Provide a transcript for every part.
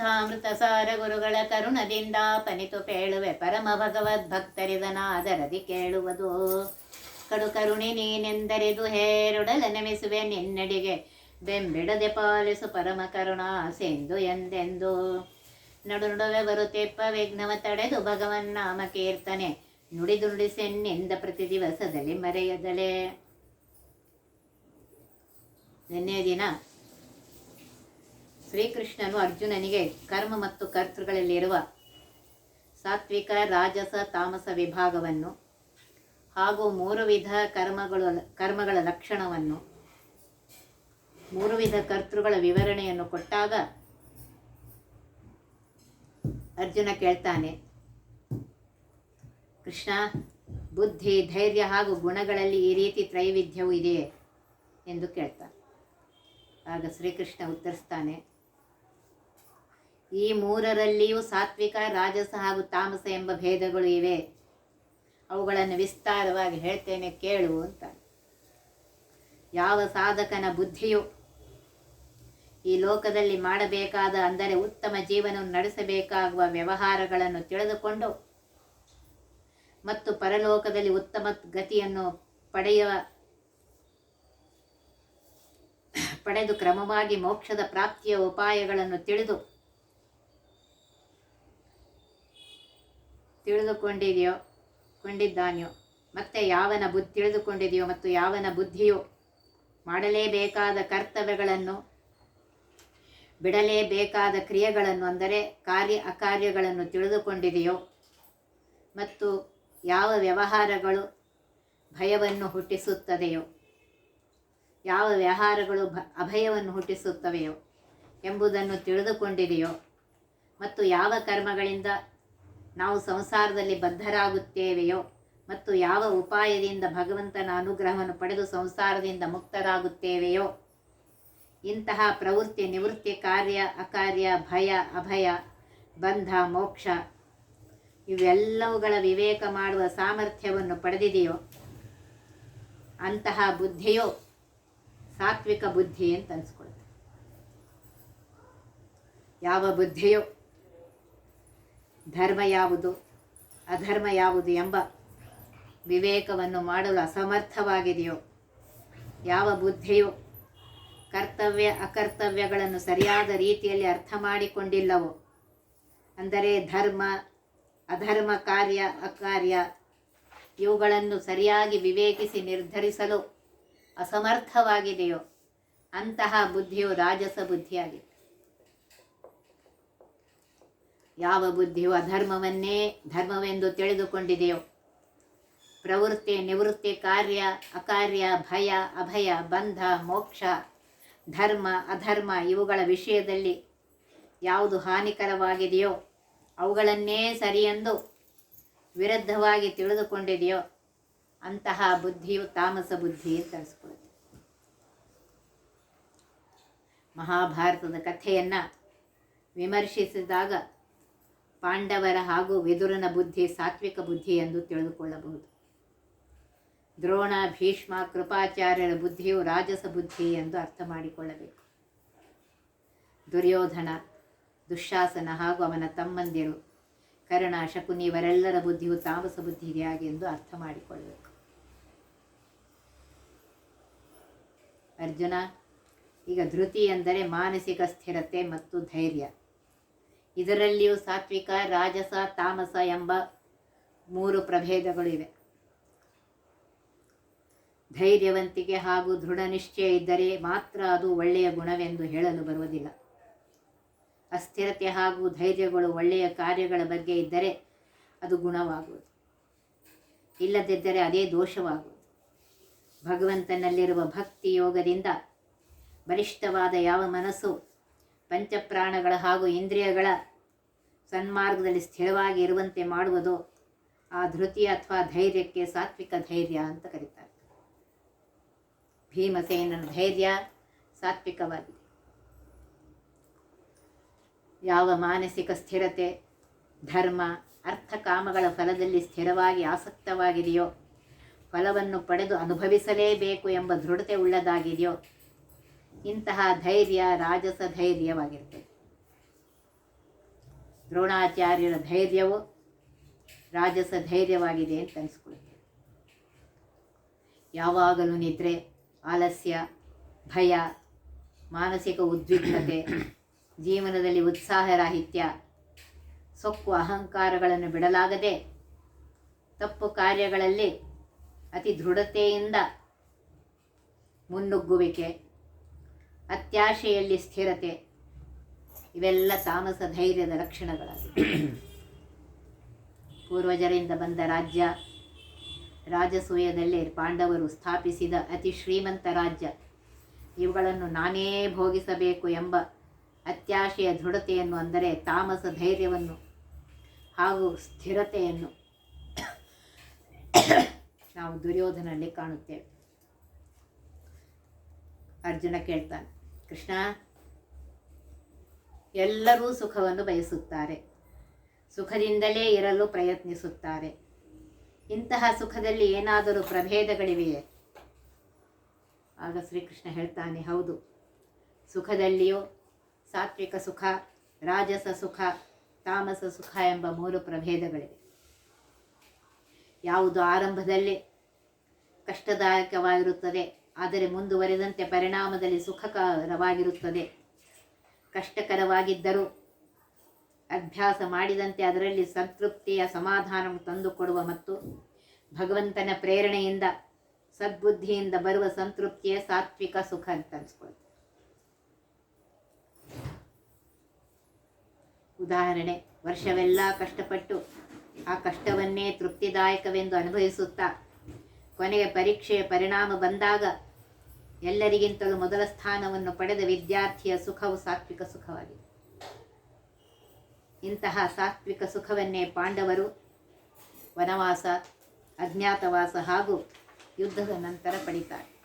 ಅಮೃತ ಸಾರ ಗುರುಗಳ ಕರುಣದಿಂದ ಪನಿತು ಪೇಳುವೆ ಪರಮ ಭಗವದ್ ಭಕ್ತರಿದನಾದರದಿ ಕೇಳುವುದು. ಕಡು ಕರುಣಿ ನೀನೆಂದರಿದು ಹೇರುಡಲ ನೆಮಿಸುವೆ ನಿನ್ನಡಿಗೆ. ಬೆಂಬಿಡದೆ ಪಾಲಿಸು ಪರಮ ಕರುಣಾ ಸೆಂದು ಎಂದೆಂದು. ನಡು ನಡುವೆ ಬರುತ್ತೆಪ್ಪ ವಿಘ್ನವ ತಡೆದು ಭಗವನ್ ನಾಮ ಕೀರ್ತನೆ. ನುಡಿದು ನುಡಿಸೆನ್ನಿಂದ ಪ್ರತಿ ದಿವಸದಲ್ಲಿ ಮರೆಯದಲೆ. ನಿನ್ನೆ ದಿನ ಶ್ರೀಕೃಷ್ಣನು ಅರ್ಜುನನಿಗೆ ಕರ್ಮ ಮತ್ತು ಕರ್ತೃಗಳಲ್ಲಿರುವ ಸಾತ್ವಿಕ, ರಾಜಸ, ತಾಮಸ ವಿಭಾಗವನ್ನು ಹಾಗೂ ಮೂರು ವಿಧ ಕರ್ಮಗಳು, ಕರ್ಮಗಳ ಲಕ್ಷಣವನ್ನು, ಮೂರು ವಿಧ ಕರ್ತೃಗಳ ವಿವರಣೆಯನ್ನು ಕೊಟ್ಟಾಗ ಅರ್ಜುನ ಕೇಳ್ತಾನೆ, ಕೃಷ್ಣ, ಬುದ್ಧಿ, ಧೈರ್ಯ ಹಾಗೂ ಗುಣಗಳಲ್ಲಿ ಈ ರೀತಿ ತ್ರೈವಿಧ್ಯವು ಇದೆಯೇ? ಎಂದು ಕೇಳ್ತಾನೆ. ಆಗ ಶ್ರೀಕೃಷ್ಣ ಉತ್ತರಿಸ್ತಾನೆ ಈ ಮೂರರಲ್ಲಿಯೂ ಸಾತ್ವಿಕ, ರಾಜಸ ಹಾಗೂ ತಾಮಸ ಎಂಬ ಭೇದಗಳು ಇವೆ. ಅವುಗಳನ್ನು ವಿಸ್ತಾರವಾಗಿ ಹೇಳ್ತೇನೆ, ಕೇಳು ಅಂತ. ಯಾವ ಸಾಧಕನ ಬುದ್ಧಿಯು ಈ ಲೋಕದಲ್ಲಿ ಮಾಡಬೇಕಾದ, ಅಂದರೆ ಉತ್ತಮ ಜೀವನ ನಡೆಸಬೇಕಾಗುವ ವ್ಯವಹಾರಗಳನ್ನು ತಿಳಿದುಕೊಂಡು ಮತ್ತು ಪರಲೋಕದಲ್ಲಿ ಉತ್ತಮ ಗತಿಯನ್ನು ಪಡೆಯುವ, ಪಡೆದು ಕ್ರಮವಾಗಿ ಮೋಕ್ಷದ ಪ್ರಾಪ್ತಿಯ ಉಪಾಯಗಳನ್ನು ತಿಳಿದು ತಿಳಿದುಕೊಂಡಿದೆಯೋ? ಕೊಂಡಿದ್ದಾನೆಯೋ? ಮತ್ತೆ ಯಾವನ ಬುದ್ಧಿ ತಿಳಿದುಕೊಂಡಿದೆಯೋ ಮತ್ತು ಯಾವನ ಬುದ್ಧಿಯು ಮಾಡಲೇಬೇಕಾದ ಕರ್ತವ್ಯಗಳನ್ನು, ಬಿಡಲೇಬೇಕಾದ ಕ್ರಿಯೆಗಳನ್ನು ಅಂದರೆ ಕಾರ್ಯ ಅಕಾರ್ಯಗಳನ್ನು ತಿಳಿದುಕೊಂಡಿದೆಯೋ? ಮತ್ತು ಯಾವ ವ್ಯವಹಾರಗಳು ಭಯವನ್ನು ಹುಟ್ಟಿಸುತ್ತದೆಯೋ? ಯಾವ ವ್ಯವಹಾರಗಳು ಅಭಯವನ್ನು ಹುಟ್ಟಿಸುತ್ತವೆಯೋ ಎಂಬುದನ್ನು ತಿಳಿದುಕೊಂಡಿದೆಯೋ? ಮತ್ತು ಯಾವ ಕರ್ಮಗಳಿಂದ ನಾವು ಸಂಸಾರದಲ್ಲಿ ಬದ್ಧರಾಗುತ್ತೇವೆಯೋ ಮತ್ತು ಯಾವ ಉಪಾಯದಿಂದ ಭಗವಂತನ ಅನುಗ್ರಹವನ್ನು ಪಡೆದು ಸಂಸಾರದಿಂದ ಮುಕ್ತರಾಗುತ್ತೇವೆಯೋ? ಇಂತಹ ಪ್ರವೃತ್ತಿ, ನಿವೃತ್ತಿ, ಕಾರ್ಯ, ಅಕಾರ್ಯ, ಭಯ, ಅಭಯ, ಬಂಧ, ಮೋಕ್ಷ, ಇವೆಲ್ಲವುಗಳ ವಿವೇಕ ಮಾಡುವ ಸಾಮರ್ಥ್ಯವನ್ನು ಪಡೆದಿದೆಯೋ? ಅಂತಹ ಬುದ್ಧಿಯೋ ಸಾತ್ವಿಕ ಬುದ್ಧಿ ಅಂತ ಅನ್ಸ್ಕೊಳ್ತೆ ಯಾವ ಬುದ್ಧಿಯೋ ಧರ್ಮ ಯಾವುದು, ಅಧರ್ಮ ಯಾವುದು ಎಂಬ ವಿವೇಕವನ್ನು ಮಾಡಲು ಅಸಮರ್ಥವಾಗಿದೆಯೋ, ಯಾವ ಬುದ್ಧಿಯು ಕರ್ತವ್ಯ, ಅಕರ್ತವ್ಯಗಳನ್ನು ಸರಿಯಾದ ರೀತಿಯಲ್ಲಿ ಅರ್ಥ ಮಾಡಿಕೊಂಡಿಲ್ಲವೋ, ಅಂದರೆ ಧರ್ಮ, ಅಧರ್ಮ ಕಾರ್ಯ, ಅಕಾರ್ಯ, ಇವುಗಳನ್ನು ಸರಿಯಾಗಿ ವಿವೇಕಿಸಿ ನಿರ್ಧರಿಸಲು ಅಸಮರ್ಥವಾಗಿದೆಯೋ, ಅಂತಹ ಬುದ್ಧಿಯು ರಾಜಸ ಬುದ್ಧಿಯಾಗಿದೆ. ಯಾವ ಬುದ್ಧಿಯು ಅಧರ್ಮವನ್ನೇ ಧರ್ಮವೆಂದು ತಿಳಿದುಕೊಂಡಿದೆಯೋ? ಪ್ರವೃತ್ತಿ, ನಿವೃತ್ತಿ, ಕಾರ್ಯ, ಅಕಾರ್ಯ, ಭಯ, ಅಭಯ, ಬಂಧ, ಮೋಕ್ಷ, ಧರ್ಮ, ಅಧರ್ಮ ಇವುಗಳ ವಿಷಯದಲ್ಲಿ ಯಾವುದು ಹಾನಿಕರವಾಗಿದೆಯೋ ಅವುಗಳನ್ನೇ ಸರಿಯೆಂದು ವಿರುದ್ಧವಾಗಿ ತಿಳಿದುಕೊಂಡಿದೆಯೋ ಅಂತಹ ಬುದ್ಧಿಯು ತಾಮಸ ಬುದ್ಧಿ ಅನಿಸ್ಕೊಳ್ಳುತ್ತೆ ಮಹಾಭಾರತದ ಕಥೆಯನ್ನು ವಿಮರ್ಶಿಸಿದಾಗ ಪಾಂಡವರ ಹಾಗೂ ವಿದುರನ ಬುದ್ಧಿ ಸಾತ್ವಿಕ ಬುದ್ಧಿ ಎಂದು ತಿಳಿದುಕೊಳ್ಳಬಹುದು. ದ್ರೋಣ, ಭೀಷ್ಮ, ಕೃಪಾಚಾರ್ಯರ ಬುದ್ಧಿಯು ರಾಜಸ ಬುದ್ಧಿ ಎಂದು ಅರ್ಥ ಮಾಡಿಕೊಳ್ಳಬೇಕು. ದುರ್ಯೋಧನ ದುಶ್ಯಾಸನ ಹಾಗೂ ಅವನ ತಮ್ಮಂದಿರು, ಕರ್ಣ, ಶಕುನಿ ಇವರೆಲ್ಲರ ಬುದ್ಧಿಯು ತಾಮಸ ಬುದ್ಧಿಯಾಗೆಂದು ಅರ್ಥ ಮಾಡಿಕೊಳ್ಳಬೇಕು. ಅರ್ಜುನ, ಈಗ ಧೃತಿ ಎಂದರೆ ಮಾನಸಿಕ ಸ್ಥಿರತೆ ಮತ್ತು ಧೈರ್ಯ. ಇದರಲ್ಲಿಯೂ ಸಾತ್ವಿಕ, ರಾಜಸ, ತಾಮಸ ಎಂಬ ಮೂರು ಪ್ರಭೇದಗಳಿವೆ ಧೈರ್ಯವಂತಿಕೆ ಹಾಗೂ ದೃಢ ನಿಶ್ಚಯ ಇದ್ದರೆ ಮಾತ್ರ ಅದು ಒಳ್ಳೆಯ ಗುಣವೆಂದು ಹೇಳಲು ಬರುವುದಿಲ್ಲ. ಅಸ್ಥಿರತೆ ಹಾಗೂ ಧೈರ್ಯಗಳು ಒಳ್ಳೆಯ ಕಾರ್ಯಗಳ ಬಗ್ಗೆ ಇದ್ದರೆ ಅದು ಗುಣವಾಗುವುದು. ಇಲ್ಲದಿದ್ದರೆ ಅದೇ ದೋಷವಾಗುವುದು. ಭಗವಂತನಲ್ಲಿರುವ ಭಕ್ತಿ ಯೋಗದಿಂದ ಬಲಿಷ್ಠವಾದ ಯಾವ ಮನಸ್ಸು ಪಂಚಪ್ರಾಣಗಳ ಹಾಗೂ ಇಂದ್ರಿಯಗಳ ಸನ್ಮಾರ್ಗದಲ್ಲಿ ಸ್ಥಿರವಾಗಿ ಇರುವಂತೆ ಮಾಡುವುದು ಆ ಧೃತಿ ಅಥವಾ ಧೈರ್ಯಕ್ಕೆ ಸಾತ್ವಿಕ ಧೈರ್ಯ ಅಂತ ಕರೀತಾರೆ. ಭೀಮಸೇನನ ಧೈರ್ಯ ಸಾತ್ವಿಕವಾಗಿದೆ. ಯಾವ ಮಾನಸಿಕ ಸ್ಥಿರತೆ, ಧರ್ಮ, ಅರ್ಥ ಕಾಮಗಳ ಫಲದಲ್ಲಿ ಸ್ಥಿರವಾಗಿ ಆಸಕ್ತವಾಗಿದೆಯೋ, ಫಲವನ್ನು ಪಡೆದು ಅನುಭವಿಸಲೇಬೇಕು ಎಂಬ ದೃಢತೆ ಉಳ್ಳದಾಗಿದೆಯೋ ಇಂತಹ ಧೈರ್ಯ, ರಾಜಸ ಧೈರ್ಯವಾಗಿರ್ತದೆ. ದ್ರೋಣಾಚಾರ್ಯರ ಧೈರ್ಯವು ರಾಜಸ ಧೈರ್ಯವಾಗಿದೆ ಅಂತ ಅನಿಸ್ಕೊಳ್ಳುತ್ತೆ ಯಾವಾಗಲೂ ನಿದ್ರೆ, ಆಲಸ್ಯ, ಭಯ, ಮಾನಸಿಕ ಉದ್ವಿಗ್ನತೆ, ಜೀವನದಲ್ಲಿ ಉತ್ಸಾಹರಾಹಿತ್ಯ ಸೊಕ್ಕು, ಅಹಂಕಾರಗಳನ್ನು ಬಿಡಲಾಗದೆ ತಪ್ಪು ಕಾರ್ಯಗಳಲ್ಲಿ ಅತಿ ದೃಢತೆಯಿಂದ ಮುನ್ನುಗ್ಗುವಿಕೆ ಅತ್ಯಾಶೆಯಲ್ಲಿ ಸ್ಥಿರತೆ. ಇವೆಲ್ಲ ತಾಮಸ ಧೈರ್ಯದ ಲಕ್ಷಣಗಳಾಗಿವೆ. ಪೂರ್ವಜರಿಂದ ಬಂದ ರಾಜ್ಯ ರಾಜಸೂಯದಲ್ಲಿ ಪಾಂಡವರು ಸ್ಥಾಪಿಸಿದ ಅತಿ ಶ್ರೀಮಂತ ರಾಜ್ಯ. ಇವುಗಳನ್ನು ನಾನೇ ಭೋಗಿಸಬೇಕು ಎಂಬ ಅತ್ಯಾಶೆಯ ದೃಢತೆಯನ್ನು ಅಂದರೆ ತಾಮಸ ಧೈರ್ಯವನ್ನು ಹಾಗೂ ಸ್ಥಿರತೆಯನ್ನು ನಾವು ದುರ್ಯೋಧನಲ್ಲಿ ಕಾಣುತ್ತೇವೆ. ಅರ್ಜುನ ಕೇಳ್ತಾನೆ ಕೃಷ್ಣ, ಎಲ್ಲರೂ ಸುಖವನ್ನು ಬಯಸುತ್ತಾರೆ. ಸುಖದಿಂದಲೇ ಇರಲು ಪ್ರಯತ್ನಿಸುತ್ತಾರೆ. ಇಂತಹ ಸುಖದಲ್ಲಿ ಏನಾದರೂ ಪ್ರಭೇದಗಳಿವೆಯೇ? ಆಗ ಶ್ರೀಕೃಷ್ಣ ಹೇಳ್ತಾನೆ, ಹೌದು. ಸುಖದಲ್ಲಿಯೂ ಸಾತ್ವಿಕ ಸುಖ, ರಾಜಸ ಸುಖ, ತಾಮಸ ಸುಖ ಎಂಬ ಮೂರು ಪ್ರಭೇದಗಳಿವೆ. ಯಾವುದು ಆರಂಭದಲ್ಲಿ ಕಷ್ಟದಾಯಕವಾಗಿರುತ್ತದೆ ಆದರೆ ಮುಂದುವರೆದಂತೆ ಪರಿಣಾಮದಲ್ಲಿ ಸುಖಕರವಾಗಿರುತ್ತದೆ. ಕಷ್ಟಕರವಾಗಿದ್ದರೂ ಅಭ್ಯಾಸ ಮಾಡಿದಂತೆ ಅದರಲ್ಲಿ ಸಂತೃಪ್ತಿಯ ಸಮಾಧಾನವನ್ನು ತಂದುಕೊಡುವ ಮತ್ತು ಭಗವಂತನ ಪ್ರೇರಣೆಯಿಂದ ಸದ್ಬುದ್ಧಿಯಿಂದ ಬರುವ ಸಂತೃಪ್ತಿಯ ಸಾತ್ವಿಕ ಸುಖ ಅಂತ ಅನ್ಸ್ಕೊಳ್ತಾರೆ ಉದಾಹರಣೆ, ವರ್ಷವೆಲ್ಲ ಕಷ್ಟಪಟ್ಟು ಆ ಕಷ್ಟವನ್ನೇ ತೃಪ್ತಿದಾಯಕವೆಂದು ಅನುಭವಿಸುತ್ತಾ ಕೊನೆಗೆ ಪರೀಕ್ಷೆಯ ಪರಿಣಾಮ ಬಂದಾಗ ಎಲ್ಲರಿಗಿಂತಲೂ ಮೊದಲ ಸ್ಥಾನವನ್ನು ಪಡೆದ ವಿದ್ಯಾರ್ಥಿಯ ಸುಖವು ಸಾತ್ವಿಕ ಸುಖವಾಗಿದೆ. ಇಂತಹ ಸಾತ್ವಿಕ ಸುಖವನ್ನೇ ಪಾಂಡವರು ವನವಾಸ, ಅಜ್ಞಾತವಾಸ ಹಾಗೂ ಯುದ್ಧದ ನಂತರ ಪಡಿತಾರೆ.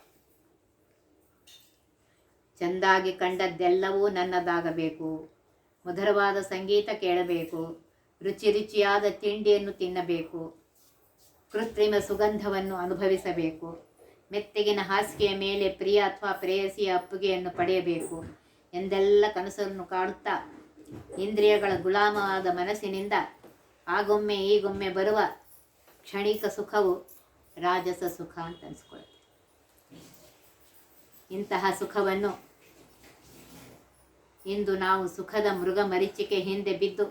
ಚೆಂದಾಗಿ ಕಂಡದ್ದೆಲ್ಲವೂ ನನ್ನದಾಗಬೇಕು. ಮಧುರವಾದ ಸಂಗೀತ ಕೇಳಬೇಕು. ರುಚಿ ರುಚಿಯಾದ ತಿಂಡಿಯನ್ನು ತಿನ್ನಬೇಕು. ಕೃತ್ರಿಮ ಸುಗಂಧವನ್ನು ಅನುಭವಿಸಬೇಕು. ಮೆತ್ತಗಿನ ಹಾಸಿಗೆಯ ಮೇಲೆ ಪ್ರಿಯ ಅಥವಾ ಪ್ರೇಯಸಿಯ ಅಪ್ಪುಗೆಯನ್ನು ಪಡೆಯಬೇಕು ಎಂದೆಲ್ಲ ಕನಸನ್ನು ಕಾಡುತ್ತಾ ಇಂದ್ರಿಯಗಳ ಗುಲಾಮವಾದ ಮನಸ್ಸಿನಿಂದ ಆಗೊಮ್ಮೆ ಈಗೊಮ್ಮೆ ಬರುವ ಕ್ಷಣಿಕ ಸುಖವು ರಾಜಸ ಸುಖ ಅಂತ ಅನಿಸ್ಕೊಳ್ಳುತ್ತೆ ಇಂತಹ ಸುಖವನ್ನು ಇಂದು ನಾವು ಸುಖದ ಮೃಗ ಮರೀಚಿಕೆ ಹಿಂದೆ ಬಿದ್ದು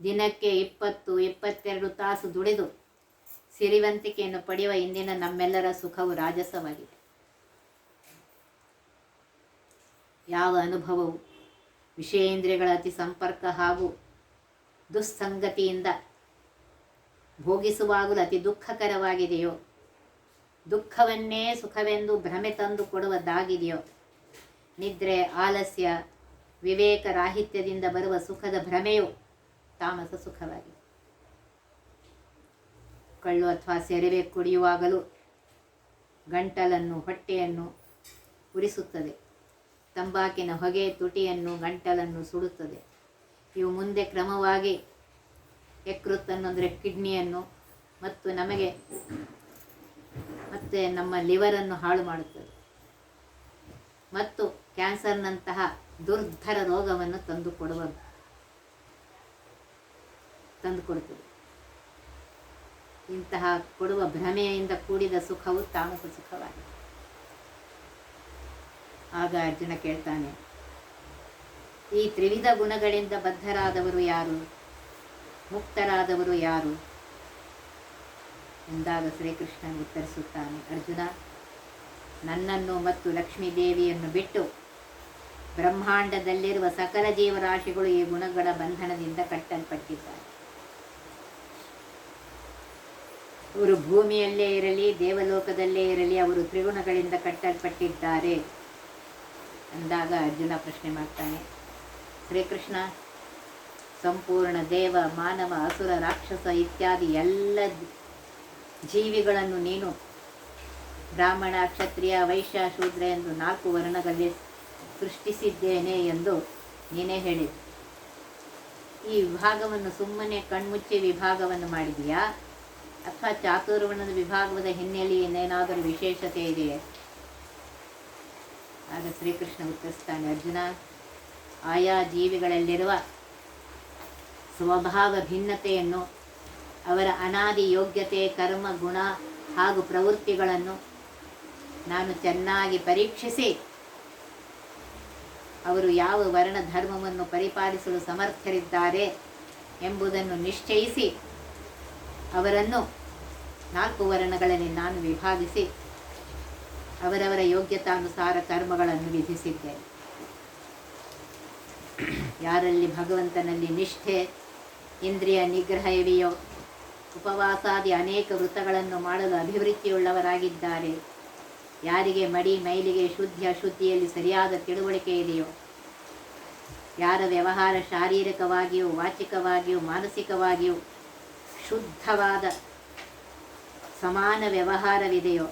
ದಿನಕ್ಕೆ ಇಪ್ಪತ್ತು ಇಪ್ಪತ್ತೆರಡು ತಾಸು ದುಡಿದು ಸಿರಿವಂತಿಕೆಯನ್ನು ಪಡೆಯುವ ಇಂದಿನ ನಮ್ಮೆಲ್ಲರ ಸುಖವು ರಾಜಸವಾಗಿದೆ. ಯಾವ ಅನುಭವವು ವಿಷಯೇಂದ್ರಿಯಗಳ ಅತಿ ಸಂಪರ್ಕ ಹಾಗೂ ದುಸ್ಸಂಗತಿಯಿಂದ ಭೋಗಿಸುವಾಗಲೂ ಅತಿ ದುಃಖಕರವಾಗಿದೆಯೋ, ದುಃಖವನ್ನೇ ಸುಖವೆಂದು ಭ್ರಮೆ ತಂದು ಕೊಡುವುದಾಗಿದೆಯೋ, ನಿದ್ರೆ, ಆಲಸ್ಯ, ವಿವೇಕ, ರಾಹಿತ್ಯದಿಂದ ಬರುವ ಸುಖದ ಭ್ರಮೆಯು ತಾಮಸ ಸುಖವಾಗಿದೆ. ಕಳ್ಳು ಅಥವಾ ಸೆರೆವೆ ಕುಡಿಯುವಾಗಲೂ ಗಂಟಲನ್ನು, ಹೊಟ್ಟೆಯನ್ನು ಉರಿಸುತ್ತದೆ. ತಂಬಾಕಿನ ಹೊಗೆ ತುಟಿಯನ್ನು ಗಂಟಲನ್ನು ಸುಡುತ್ತದೆ. ಇವು ಮುಂದೆ ಕ್ರಮವಾಗಿ ಯಕೃತ್ತನ್ನು, ಅಂದರೆ ಕಿಡ್ನಿಯನ್ನು ಮತ್ತು ನಮಗೆ ಮತ್ತು ನಮ್ಮ ಲಿವರನ್ನು ಹಾಳು ಮಾಡುತ್ತದೆ. ಮತ್ತು ಕ್ಯಾನ್ಸರ್ನಂತಹ ದುರ್ಧರ ರೋಗವನ್ನು ತಂದುಕೊಡುವ, ತಂದುಕೊಡುತ್ತದೆ. ಇಂತಹ ಕೊಡುವ ಭ್ರಮೆಯಿಂದ ಕೂಡಿದ ಸುಖವು ತಾಮಸ ಸುಖವಾಗಿದೆ. ಆಗ ಅರ್ಜುನ ಕೇಳ್ತಾನೆ, ಈ ತ್ರಿವಿಧ ಗುಣಗಳಿಂದ ಬದ್ಧರಾದವರು ಯಾರು? ಮುಕ್ತರಾದವರು ಯಾರು? ಎಂದಾಗ ಶ್ರೀಕೃಷ್ಣ ಉತ್ತರಿಸುತ್ತಾನೆ, ಅರ್ಜುನ, ನನ್ನನ್ನು ಮತ್ತು ಲಕ್ಷ್ಮೀದೇವಿಯನ್ನು ಬಿಟ್ಟು ಬ್ರಹ್ಮಾಂಡದಲ್ಲಿರುವ ಸಕಲ ಜೀವರಾಶಿಗಳು ಈ ಗುಣಗಳ ಬಂಧನದಿಂದ ಕಟ್ಟಲ್ಪಟ್ಟಿದ್ದಾರೆ. ಅವರು ಭೂಮಿಯಲ್ಲೇ ಇರಲಿ, ದೇವಲೋಕದಲ್ಲೇ ಇರಲಿ, ಅವರು ತ್ರಿಗುಣಗಳಿಂದ ಕಟ್ಟಲ್ಪಟ್ಟಿದ್ದಾರೆ ಅಂದಾಗ ಅರ್ಜುನ ಪ್ರಶ್ನೆ ಮಾಡ್ತಾನೆ. ಶ್ರೀಕೃಷ್ಣ, ಸಂಪೂರ್ಣ ದೇವ, ಮಾನವ, ಅಸುರ, ರಾಕ್ಷಸ ಇತ್ಯಾದಿ ಎಲ್ಲ ಜೀವಿಗಳನ್ನು ನೀನು ಬ್ರಾಹ್ಮಣ, ಕ್ಷತ್ರಿಯ, ವೈಶ್ಯ, ಶೂದ್ರ ಎಂದು ನಾಲ್ಕು ವರ್ಣಗಳಲ್ಲಿ ಸೃಷ್ಟಿಸಿದ್ದೇನೆ ಎಂದು ನೀನೇ ಹೇಳಿದೆ ಈ ವಿಭಾಗವನ್ನು ಸುಮ್ಮನೆ ಕಣ್ಮುಚ್ಚಿ ವಿಭಾಗವನ್ನು ಮಾಡಿದೆಯಾ ಅಥವಾ ಚಾತುರ್ವರ್ಣದ ವಿಭಾಗದ ಹಿನ್ನೆಲೆ ಇನ್ನೇನಾದರೂ ವಿಶೇಷತೆ ಇದೆಯೇ? ಆಗ ಶ್ರೀಕೃಷ್ಣ ಉತ್ತರಿಸ್ತಾನೆ, ಅರ್ಜುನ, ಆಯಾ ಜೀವಿಗಳಲ್ಲಿರುವ ಸ್ವಭಾವ ಭಿನ್ನತೆಯನ್ನು, ಅವರ ಅನಾದಿ ಯೋಗ್ಯತೆ, ಕರ್ಮ, ಗುಣ ಹಾಗೂ ಪ್ರವೃತ್ತಿಗಳನ್ನು ನಾನು ಚೆನ್ನಾಗಿ ಪರೀಕ್ಷಿಸಿ, ಅವರು ಯಾವ ವರ್ಣ ಧರ್ಮವನ್ನು ಪರಿಪಾಲಿಸಲು ಸಮರ್ಥರಿದ್ದಾರೆ ಎಂಬುದನ್ನು ನಿಶ್ಚಯಿಸಿ. ಅವರನ್ನು ನಾಲ್ಕು ವರ್ಣಗಳಲ್ಲಿ ನಾನು ವಿಭಾಗಿಸಿ ಅವರವರ ಯೋಗ್ಯತಾನುಸಾರ ಕರ್ಮಗಳನ್ನು ವಿಧಿಸಿದ್ದೇನೆ. ಯಾರಲ್ಲಿ ಭಗವಂತನಲ್ಲಿ ನಿಷ್ಠೆ, ಇಂದ್ರಿಯ ನಿಗ್ರಹ ಇವೆಯೋ ಉಪವಾಸಾದಿ ಅನೇಕ ವೃತ್ತಗಳನ್ನು ಮಾಡಲು ಅಭಿವೃದ್ಧಿಯುಳ್ಳವರಾಗಿದ್ದಾರೆ. ಯಾರಿಗೆ ಮಡಿ, ಮೈಲಿಗೆ ಶುದ್ಧಿ, ಅಶುದ್ಧಿಯಲ್ಲಿ ಸರಿಯಾದ ತಿಳುವಳಿಕೆ ಇದೆಯೋ, ಯಾರ ವ್ಯವಹಾರ ಶಾರೀರಿಕವಾಗಿಯೂ, ವಾಚಿಕವಾಗಿಯೂ, ಮಾನಸಿಕವಾಗಿಯೂ ಶುದ್ಧವಾದ ಸಮಾನ ವ್ಯವಹಾರವಿದೆಯೋ,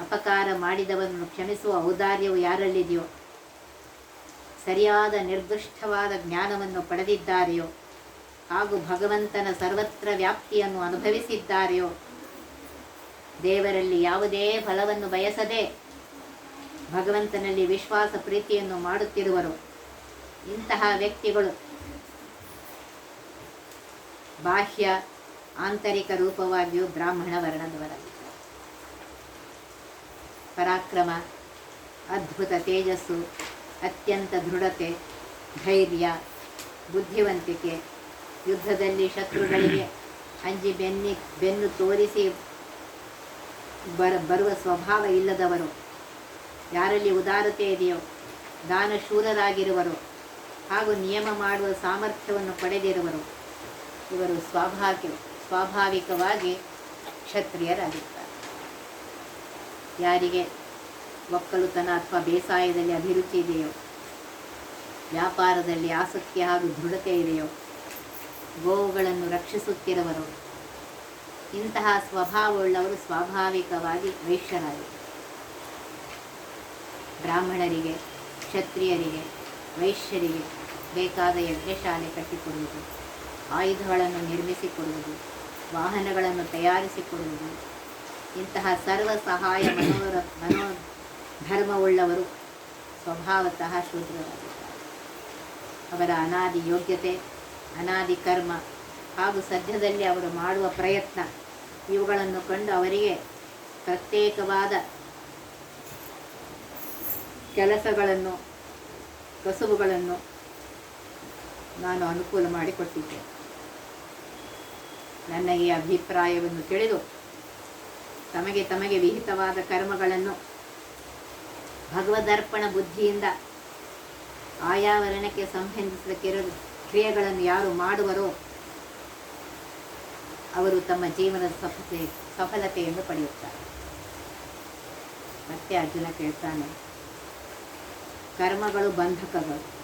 ಅಪಕಾರ ಮಾಡಿದವರನ್ನು ಕ್ಷಮಿಸುವ ಔದಾರ್ಯವು ಯಾರಲ್ಲಿದೆಯೋ, ಸರಿಯಾದ ನಿರ್ದಿಷ್ಟವಾದ ಜ್ಞಾನವನ್ನು ಪಡೆದಿದ್ದಾರೆಯೋ, ಹಾಗೂ ಭಗವಂತನ ಸರ್ವತ್ರ ವ್ಯಾಪ್ತಿಯನ್ನು ಅನುಭವಿಸಿದ್ದಾರೆಯೋ, ದೇವರಲ್ಲಿ ಯಾವುದೇ ಫಲವನ್ನು ಬಯಸದೆ ಭಗವಂತನಲ್ಲಿ ವಿಶ್ವಾಸ ಪ್ರೀತಿಯನ್ನು ಮಾಡುತ್ತಿರುವರು. ಇಂತಹ ವ್ಯಕ್ತಿಗಳು ಬಾಹ್ಯ ಆಂತರಿಕ ರೂಪವಾಗಿಯೂ ಬ್ರಾಹ್ಮಣ ವರ್ಣದವರಾಗಿದ್ದಾರೆ ಪರಾಕ್ರಮ, ಅದ್ಭುತ ತೇಜಸ್ಸು, ಅತ್ಯಂತ ದೃಢತೆ, ಧೈರ್ಯ, ಬುದ್ಧಿವಂತಿಕೆ, ಯುದ್ಧದಲ್ಲಿ ಶತ್ರುಗಳಿಗೆ ಅಂಜಿ ಬೆನ್ನಿ, ಬೆನ್ನು ತೋರಿಸಿ ಬರ, ಬರುವ ಸ್ವಭಾವ ಇಲ್ಲದವರು, ಯಾರಲ್ಲಿ ಉದಾರತೆ ಇದೆಯೋ ದಾನಶೂರರಾಗಿರುವರು ಹಾಗೂ ನಿಯಮ ಮಾಡುವ ಸಾಮರ್ಥ್ಯವನ್ನು ಪಡೆದಿರುವರು. ಇವರು ಸ್ವಾಭಾವಿಕ, ಸ್ವಾಭಾವಿಕವಾಗಿ ಕ್ಷತ್ರಿಯರಾಗಿರ್ತಾರೆ ಯಾರಿಗೆ ಒಕ್ಕಲುತನ ಅಥವಾ ಬೇಸಾಯದಲ್ಲಿ ಅಭಿರುಚಿ ಇದೆಯೋ, ವ್ಯಾಪಾರದಲ್ಲಿ ಆಸಕ್ತಿ ಹಾಗೂ ದೃಢತೆ ಇದೆಯೋ, ಗೋವುಗಳನ್ನು ರಕ್ಷಿಸುತ್ತಿರುವರು ಇಂತಹ ಸ್ವಭಾವವುಳ್ಳವರು ಸ್ವಾಭಾವಿಕವಾಗಿ ವೈಶ್ಯರಾಗಿ ಬ್ರಾಹ್ಮಣರಿಗೆ, ಕ್ಷತ್ರಿಯರಿಗೆ, ವೈಶ್ಯರಿಗೆ ಬೇಕಾದ ಯಜ್ಞಶಾಲೆ ಕಟ್ಟಿಕೊಡುವುದು ಆಯುಧಗಳನ್ನು ನಿರ್ಮಿಸಿಕೊಡುವುದು, ವಾಹನಗಳನ್ನು ತಯಾರಿಸಿಕೊಡುವುದು. ಇಂತಹ ಸರ್ವ ಸಹಾಯ ಮನೋರ, ಮನೋಧರ್ಮವುಳ್ಳವರು ಸ್ವಭಾವತಃ ಶೂದ್ರರಾಗಿದ್ದಾರೆ. ಅವರ ಅನಾದಿ ಯೋಗ್ಯತೆ, ಅನಾದಿ ಕರ್ಮ ಹಾಗೂ ಸದ್ಯದಲ್ಲಿ ಅವರು ಮಾಡುವ ಪ್ರಯತ್ನ, ಇವುಗಳನ್ನು ಕಂಡು ಅವರಿಗೆ ಪ್ರತ್ಯೇಕವಾದ ಕೆಲಸಗಳನ್ನು, ಕಸುಬುಗಳನ್ನು ನಾನು ಅನುಕೂಲ ಮಾಡಿಕೊಟ್ಟಿದ್ದೆ ನನ್ನ ಈ ಅಭಿಪ್ರಾಯವನ್ನು ತಿಳಿದು ತಮಗೆ ತಮಗೆ ವಿಹಿತವಾದ ಕರ್ಮಗಳನ್ನು ಭಗವದರ್ಪಣ ಬುದ್ಧಿಯಿಂದ ಆಯಾ ವರ್ಣಕ್ಕೆ ಸಂಬಂಧಿಸಿದ ಕಿರ ಕ್ರಿಯೆಗಳನ್ನು ಯಾರು ಮಾಡುವರೋ ಅವರು ತಮ್ಮ ಜೀವನದ ಸಫಲತೆ ಸಫಲತೆಯನ್ನು ಪಡೆಯುತ್ತಾರೆ. ಮತ್ತೆ ಅರ್ಜುನ ಕೇಳ್ತಾನೆ, ಕರ್ಮಗಳು ಬಂಧಕಗಳು.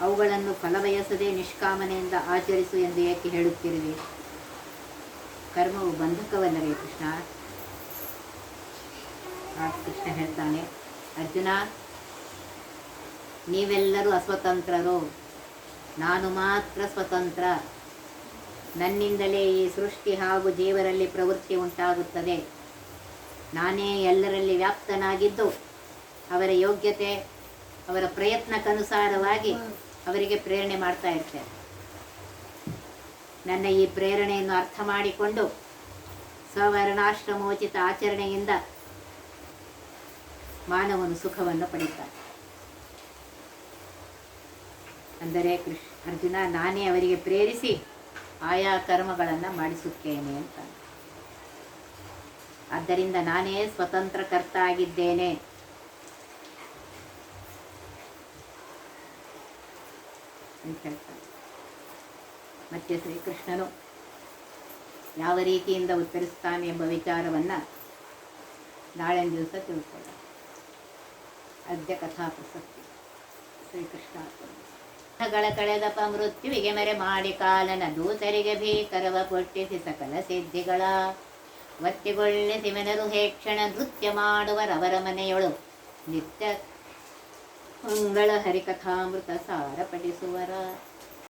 ಅವುಗಳನ್ನು ಫಲಬಯಸದೆ ನಿಷ್ಕಾಮನೆಯಿಂದ ಆಚರಿಸು ಎಂದು ಏಕೆ ಹೇಳುತ್ತಿರುವೆ? ಕರ್ಮವು ಬಂಧಕವಲ್ಲವೇ ಕೃಷ್ಣ? ಕೃಷ್ಣ ಹೇಳ್ತಾನೆ, ಅರ್ಜುನ, ನೀವೆಲ್ಲರೂ ಅಸ್ವತಂತ್ರರು. ನಾನು ಮಾತ್ರ ಸ್ವತಂತ್ರ. ನನ್ನಿಂದಲೇ ಈ ಸೃಷ್ಟಿ ಹಾಗೂ ಜೀವರಲ್ಲಿ ಪ್ರವೃತ್ತಿ ಉಂಟಾಗುತ್ತದೆ. ನಾನೇ ಎಲ್ಲರಲ್ಲಿ ವ್ಯಾಪ್ತನಾಗಿದ್ದು, ಅವರ ಯೋಗ್ಯತೆ, ಅವರ ಪ್ರಯತ್ನಕ್ಕನುಸಾರವಾಗಿ ಅವರಿಗೆ ಪ್ರೇರಣೆ ಮಾಡ್ತಾ ಇರ್ತೇನೆ. ನನ್ನ ಈ ಪ್ರೇರಣೆಯನ್ನು ಅರ್ಥ ಮಾಡಿಕೊಂಡು ಸ್ವವರ್ಣಾಶ್ರಮೋಚಿತ ಆಚರಣೆಯಿಂದ ಮಾನವನು ಸುಖವನ್ನು ಪಡೀತಾನೆ. ಅಂದರೆ ಕೃಷ್ಣ ಅರ್ಜುನ, ನಾನೇ ಅವರಿಗೆ ಪ್ರೇರಿಸಿ ಆಯಾ ಕರ್ಮಗಳನ್ನು ಮಾಡಿಸುತ್ತೇನೆ ಅಂತ ಆದ್ದರಿಂದ ನಾನೇ ಸ್ವತಂತ್ರ ಕರ್ತ ಆಗಿದ್ದೇನೆ. ಅಂತ ಹೇಳ್ತಾನೆ ಮತ್ತೆ ಶ್ರೀಕೃಷ್ಣನು ಯಾವ ರೀತಿಯಿಂದ ಉತ್ತರಿಸ್ತಾನೆ ಎಂಬ ವಿಚಾರವನ್ನು ನಾಳೆ ದಿವಸ ತಿಳ್ಕೊಳ್ಳೋಣ. ಅದ್ಯ ಕಥಾ ಪ್ರಸಕ್ತಿ. ಶ್ರೀಕೃಷ್ಣ ಗಳ ಕಳೆದಪ ಮೃತ್ಯುವಿಗೆ ಮರೆ ಮಾಡಿ ಕಾಲನ ದೂತರಿಗೆ ಭೀಕರವ ಕೊಟ್ಟಿಸಿ ಸಕಲ ಸಿದ್ಧಿಗಳ. ಒತ್ತಿಗೊಳ್ಳಿಸಿ ಮೆನರು ಹೇಕ್ಷಣ ನೃತ್ಯ ಮಾಡುವರವರ ಮನೆಯೊಳು ನಿತ್ಯ ಮಂಗಳ ಹರಿಕಥಾಮೃತ ಸಾರ ಪಠಿಸುವರ